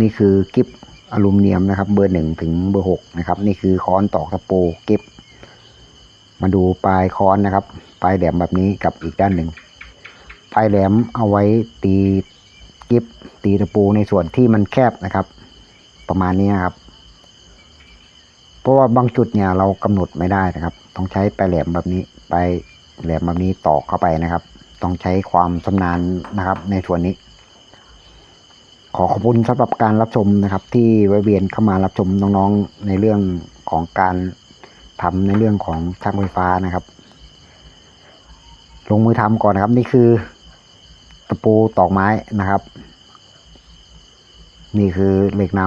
นี่คือกิฟอลูมิเนียมนะครับ เบอร์หนึ่งถึงเบอร์หกนะครับ นี่คือค้อนตอกตะปูกิฟมาดูปลายค้อนนะครับ ปลายแหลมแบบนี้กับอีกด้านหนึ่งปลายแหลมเอาไว้ตีกิฟตีตะปูในส่วนที่มันแคบนะครับ ประมาณนี้นครับ เพราะว่าบางจุดเนี่ยเรากำหนดไม่ได้นะครับ ต้องใช้ปลายแหลมแบบนี้ปลายแหลมแบบนี้ตอกเข้าไปนะครับ ต้องใช้ความชำนาญนะครับ ในส่วนนี้ ขอขอบคุณสำหรับการรับชมนะครับ ที่แวะเวียนเข้ามารับชมน้องๆในเรื่องของการทำในเรื่องของช่างไฟฟ้านะครับ ลงมือทำก่อนนะครับ นี่คือตะปูตอกไม้นะครับ นี่คือเหล็กน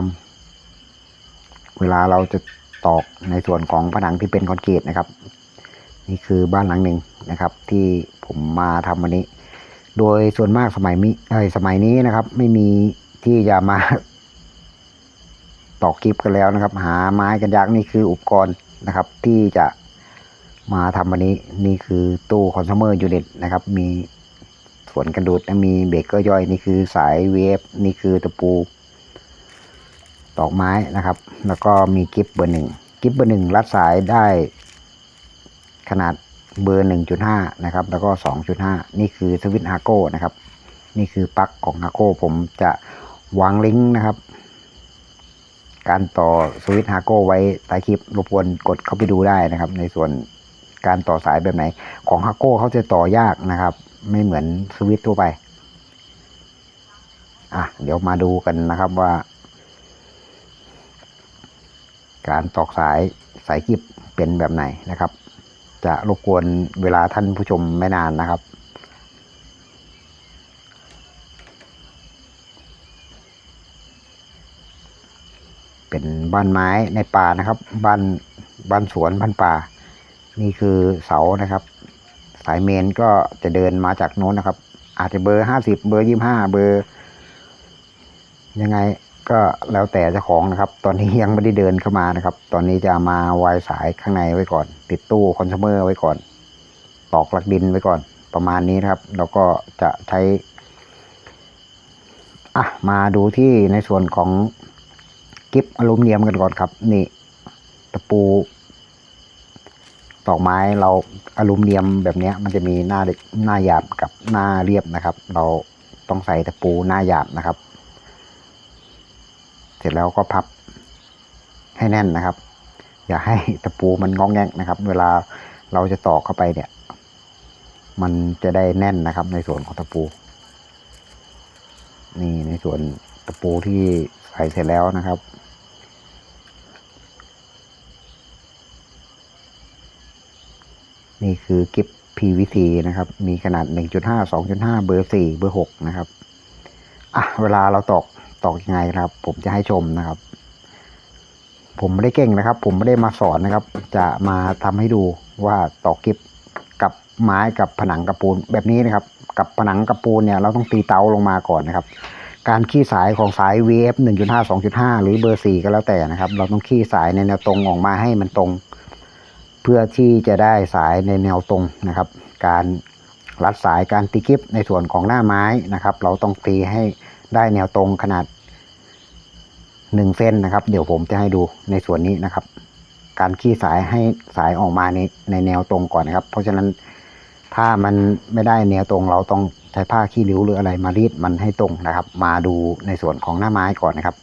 ำเวลาเราจะตอกในส่วนของผนังที่เป็นคอนกรีตนะครับ นี่คือบ้านหลังหนึ่งนะครับ ที่ผมมาทำวันนี้ โดยส่วนมากสมัยนี้เอ้ยสมัยนี้นะครับ ไม่มี ที่จะมาตอกกิฟกันแล้วนะครับ หาไม้กันยากนี่คืออุปกรณ์นะครับ ที่จะมาทำวันนี้นี่คือตู้คอน sumer unit นะครับ มีส่วนกระดูดมีเบรกเกอร์ย่อยนี่คือสายเวฟนี่คือตะปูตอกไม้นะครับ แล้วก็มีกิฟเบอร์หนึ่งกิฟเบอร์หนึ่งรัดสายได้ขนาดเบอร์1.5นะครับ แล้วก็2.5นี่คือสวิตช์ฮาโก้นะครับ นี่คือปลั๊กของฮาโก้ผมจะ วางลิงก์นะครับ การต่อสวิตช์ฮาโก้ไว้ใต้คลิปรบกวนกดเข้าไปดูได้นะครับ ในส่วนการต่อสายแบบไหน ของฮาโก้เขาจะต่อยากนะครับ ไม่เหมือนสวิตช์ทั่วไปอะเดี๋ยวมาดูกันนะครับว่า การตอกสายสายกิบเป็นแบบไหนนะครับ จะรบกวนเวลาท่านผู้ชมไม่นานนะครับ เป็นบ้านไม้ในป่านะครับ บ้านบ้านสวนบ้านป่า นี่คือเสานะครับ สายเมนก็จะเดินมาจากโน้นนะครับ อาจจะเบอร์ห้าสิบเบอร์ยี่ห้าเบอร์ ยังไงก็แล้วแต่เจ้าของนะครับ ตอนนี้ยังไม่ได้เดินเข้ามานะครับ ตอนนี้จะมาวายสายข้างในไว้ก่อน ติดตู้คอน sumer ไว้ก่อนตอกหลักดินไว้ก่อนประมาณนี้นะครับ แล้วก็จะใช้อะมาดูที่ในส่วนของ กิฟอลูมิเนียมกันก่อนครับ นี่ตะปูตอกไม้เราอลูมิเนียมแบบนี้มันจะมีหน้าหน้าหยาบกับหน้าเรียบนะครับ เราต้องใส่ตะปูหน้าหยาบนะครับ เสร็จแล้วก็พับให้แน่นนะครับ อย่าให้ตะปูมันงองแงกนะครับ เวลาเราจะตอกเข้าไปเนี่ย มันจะได้แน่นนะครับ ในส่วนของตะปู นี่ในส่วน ตะปูที่ใส่เสร็จแล้วนะครับ นี่คือกิฟ PVC นะครับ มีขนาด 1.5 2.5 เบอร์ 4 เบอร์ 6 นะครับ อะ เวลาเราตอกตอกยังไงครับ ผมจะให้ชมนะครับ ผมไม่ได้เก่งนะครับ ผมไม่ได้มาสอนนะครับ จะมาทำให้ดูว่าตอกกิฟกับไม้กับผนังกับปูนแบบนี้นะครับ กับผนังกับปูนเนี่ยเราต้องตีเตาลงมาก่อนนะครับ การขี้สายของสาย VF 1.5 2.5 หรือเบอร์ 4 ก็แล้วแต่นะครับ เราต้องขี้สายในแนวตรงออกมาให้มันตรง เพื่อที่จะได้สายในแนวตรงนะครับ การรัดสายการตีกิฟในส่วนของหน้าไม้นะครับ เราต้องตีให้ได้แนวตรงขนาดหนึ่งเส้นนะครับ เดี๋ยวผมจะให้ดูในส่วนนี้นะครับ การขี้สายให้สายออกมาในในแนวตรงก่อนนะครับ เพราะฉะนั้นถ้ามันไม่ได้แนวตรงเราต้อง ใช้ผ้าขี้ริ้วหรืออะไรมารีดมันให้ตรงนะครับ มาดูในส่วนของหน้าไม้ก่อนนะครับ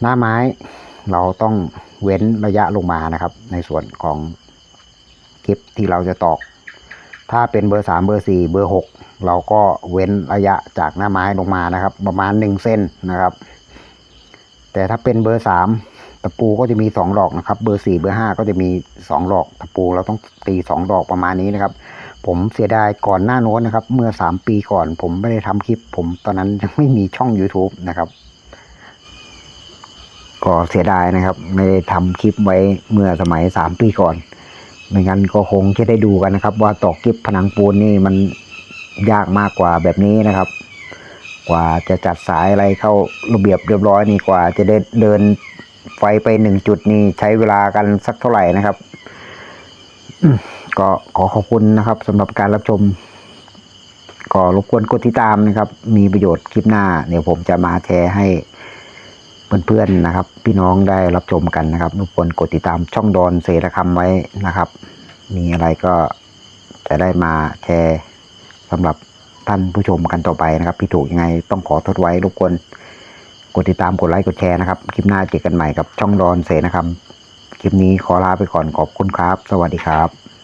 หน้าไม้เราต้องเว้นระยะลงมานะครับ ในส่วนของคลิปที่เราจะตอก ถ้าเป็นเบอร์สามเบอร์สี่เบอร์หกเราก็เว้นระยะจากหน้าไม้ลงมานะครับ ประมาณหนึ่งเส้นนะครับ แต่ถ้าเป็นเบอร์สามตะปูก็จะมีสองดอกนะครับ เบอร์สี่เบอร์ห้าก็จะมีสองดอก ตะปูเราต้องตีสองดอกประมาณนี้นะครับ ผมเสียดายก่อนหน้าโน้นนะครับ เมื่อสามปีก่อน ผมไม่ได้ทำคลิป ผมตอนนั้นยังไม่มีช่อง YouTube นะครับ ก็เสียดายนะครับ ไม่ได้ทำคลิปไว้เมื่อสมัยสามปีก่อน ไม่งั้นก็คงจะได้ดูกันนะครับ ว่าตอกกิฟผนังปูนนี่มันยากมากกว่าแบบนี้นะครับ กว่าจะจัดสายอะไรเข้าระเบียบเรียบร้อยนี่กว่า จะได้เดินไฟไปหนึ่งจุดนี่ใช้เวลากันสักเท่าไหร่นะครับ ก็ขอขอบคุณนะครับสำหรับการรับชม ก็รบกวนกดติดตามนะครับ มีประโยชน์คลิปหน้า เดี๋ยวผมจะมาแชร์ให้เพื่อนๆนะครับ พี่น้องได้รับชมกันนะครับรบกวนกดติดตามช่องดอนเสรคำไว้นะครับ มีอะไรก็จะได้มาแชร์สำหรับท่านผู้ชมกันต่อไปนะครับพี่ถูกยังไงต้องขอทดไว้รบกวนกดติดตามกดไลค์กดแชร์นะครับ คลิปหน้าเจอกันใหม่กับช่องดอนเสนะครับ คลิปนี้ขอลาไปก่อนขอบคุณครับ สวัสดีครับ